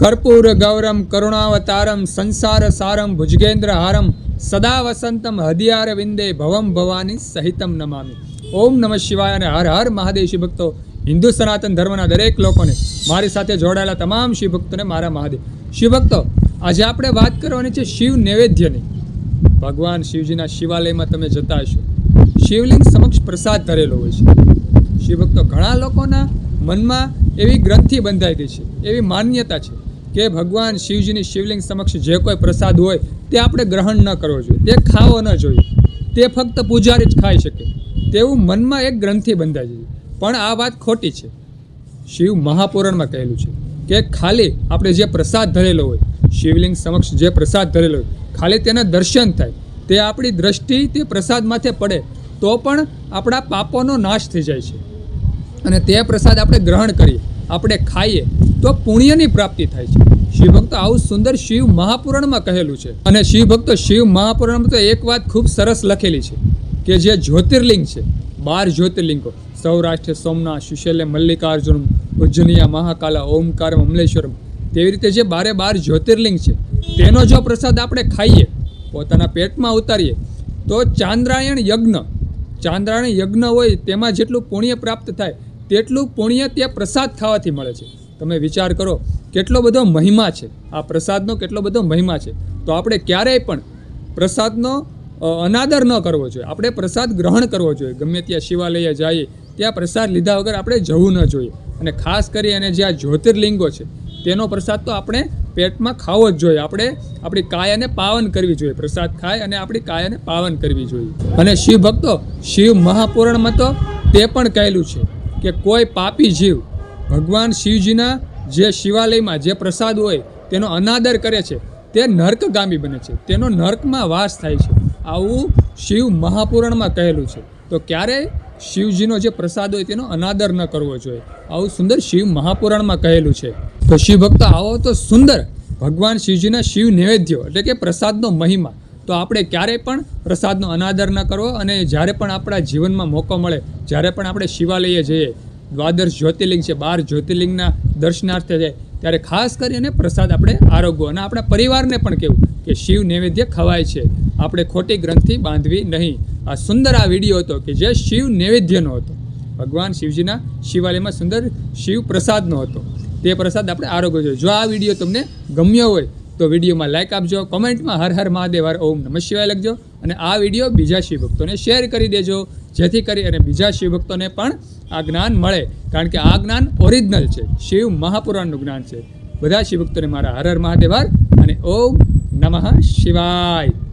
કર્પૂર ગૌરમ કરુણાવતારમ સંસાર સારમ ભુજગેન્દ્ર હારમ સદા વસંતમ હદિયાર વિંદે ભવમ ભવાની સહિતમ નમામી ઓમ નમઃ શિવાય અને હર હર મહાદેવ શિવ ભક્તો હિન્દુ સનાતન ધર્મના દરેક લોકોને મારી સાથે જોડાયેલા તમામ શિવભક્તોને મારા મહાદેવ। શિવભક્તો આજે આપણે વાત કરવાની છે શિવ નૈવેદ્યની। ભગવાન શિવજીના શિવાલયમાં તમે જતા હશો। શિવલિંગ સમક્ષ પ્રસાદ ધરેલો હોય છે। શિવભક્તો ઘણા લોકોના મનમાં એવી ગ્રંથિ બંધાઈ ગઈ છે, એવી માન્યતા છે। કે ભગવાન શિવજીની શિવલિંગ સમક્ષ જે કોઈ પ્રસાદ હોય તે આપણે ગ્રહણ ન કરવો જોઈએ. તે ખાવો ન જોઈએ. તે ફક્ત પૂજારી જ ખાઈ શકે. તેવું મનમાં એક ગ્રંથિ બંધાઈ છે પણ આ વાત ખોટી છે. શિવ મહાપુરાણમાં કહેલું છે કે ખાલી આપણે જે પ્રસાદ ધરેલો હોય, શિવલિંગ સમક્ષ જે પ્રસાદ ધરેલો હોય, ખાલી તેના દર્શન થાય, તે આપણી દ્રષ્ટિ તે પ્રસાદ માથે પડે, તો પણ આપણા પાપોનો નાશ થઈ જાય છે. અને તે પ્રસાદ આપણે ગ્રહણ કરીએ, આપણે ખાઈએ તો પુણ્યની પ્રાપ્તિ થાય છે. શિવ ભક્તો આવું સુંદર શિવ મહાપુરાણમાં કહેલું છે. અને શિવ ભક્તો શિવ મહાપુરાણમાં તો એક વાત ખૂબ સરસ લખેલી છે કે જે જ્યોતિર્લિંગ છે. બાર જ્યોતિર્લિંગો, સૌરાષ્ટ્ર, સોમનાથ સુશૈલ્ય મલ્લિકાર્જુન ઉજ્જનિયા મહાકાલા ઓમકાર અમલેશ્વરમ તેવી રીતે જે બારે બાર જ્યોતિર્લિંગ છે, તેનો જો પ્રસાદ આપણે ખાઈએ, પોતાના પેટમાં ઉતારીએ, તો ચાંદ્રાયણ યજ્ઞ ચાંદ્રાયણ યજ્ઞ હોય તેમાં જેટલું પુણ્ય પ્રાપ્ત થાય, તેટલું પુણ્ય તે પ્રસાદ ખાવાથી મળે છે. તમે વિચાર કરો, કેટલો બધો મહિમા છે. આ પ્રસાદનો કેટલો બધો મહિમા છે. તો આપણે ક્યારેય પણ પ્રસાદનો અનાદર ન કરવો જોઈએ. આપણે પ્રસાદ ગ્રહણ કરવો જોઈએ. ગમે ત્યાં શિવાલયે જઈએ, ત્યાં પ્રસાદ લીધા વગર આપણે જવું ન જોઈએ. અને ખાસ કરી અને જે આ જ્યોતિર્લિંગો છે, તેનો પ્રસાદ તો આપણે પેટમાં ખાવો જ જોઈએ. આપણે આપણી કાયાને પાવન કરવી જોઈએ. પ્રસાદ ખાય અને આપણી કાયાને પાવન કરવી જોઈએ. અને શિવ ભક્તો શિવ મહાપુરાણમાં તો તે પણ કહેલું છે કે કોઈ પાપી જીવ ભગવાન શિવજીના જે શિવાલયમાં જે પ્રસાદ હોય તેનો અનાદર કરે છે, તે નર્કગામી બને છે. તેનો નર્કમાં વાસ થાય છે. આવું શિવ મહાપુરાણમાં કહેલું છે. તો ક્યારે શિવજીનો જે પ્રસાદ હોય તેનો અનાદર ન કરવો જોઈએ? આવું સુંદર શિવ મહાપુરાણમાં કહેલું છે. તો શિવ ભક્તો, આવો તો સુંદર ભગવાન શિવજીના શિવ નૈવેદ્યો એટલે કે પ્રસાદનો મહિમા. તો આપણે ક્યારેય પણ પ્રસાદનો અનાદર ન કરવો અને જ્યારે પણ આપણા જીવનમાં મોકો મળે, જ્યારે પણ આપણે શિવાલયે જઈએ દ્વાદશ જ્યોતિર્લિંગ છે, બાર જ્યોતિર્લિંગના દર્શનાર્થે જાય ત્યારે ખાસ કરીને પ્રસાદ આપણે આરોગ્ય અને આપણા પરિવારને પણ કહેવું કે શિવ નૈવેદ્ય ખવાય છે. આપણે ખોટી ગ્રંથિ બાંધવી નહીં. આ સુંદર આ વીડિયો હતો કે જે શિવ નૈવેદ્યનો હતો. ભગવાન શિવજીના શિવાલયમાં સુંદર શિવ પ્રસાદનો હતો. તે પ્રસાદ આપણે આરોગ્ય જોઈએ જો આ વીડિયો તમને ગમ્યો હોય તો વિડીયોમાં લાઇક આપજો, કોમેન્ટમાં હર હર મહાદેવ, હર ઓમ નમઃ શિવાય લખજો અને આ વીડિયો બીજા શિવભક્તોને શેર કરી દેજો, જેથી કરી અને બીજા શિવભક્તોને પણ આ જ્ઞાન મળે. કારણ કે આ જ્ઞાન ઓરિજિનલ છે. શિવ મહાપુરાણનું જ્ઞાન છે. બધા શિવભક્તોને મારા હર હર મહાદેવ અને ઓમ નમઃ શિવાય.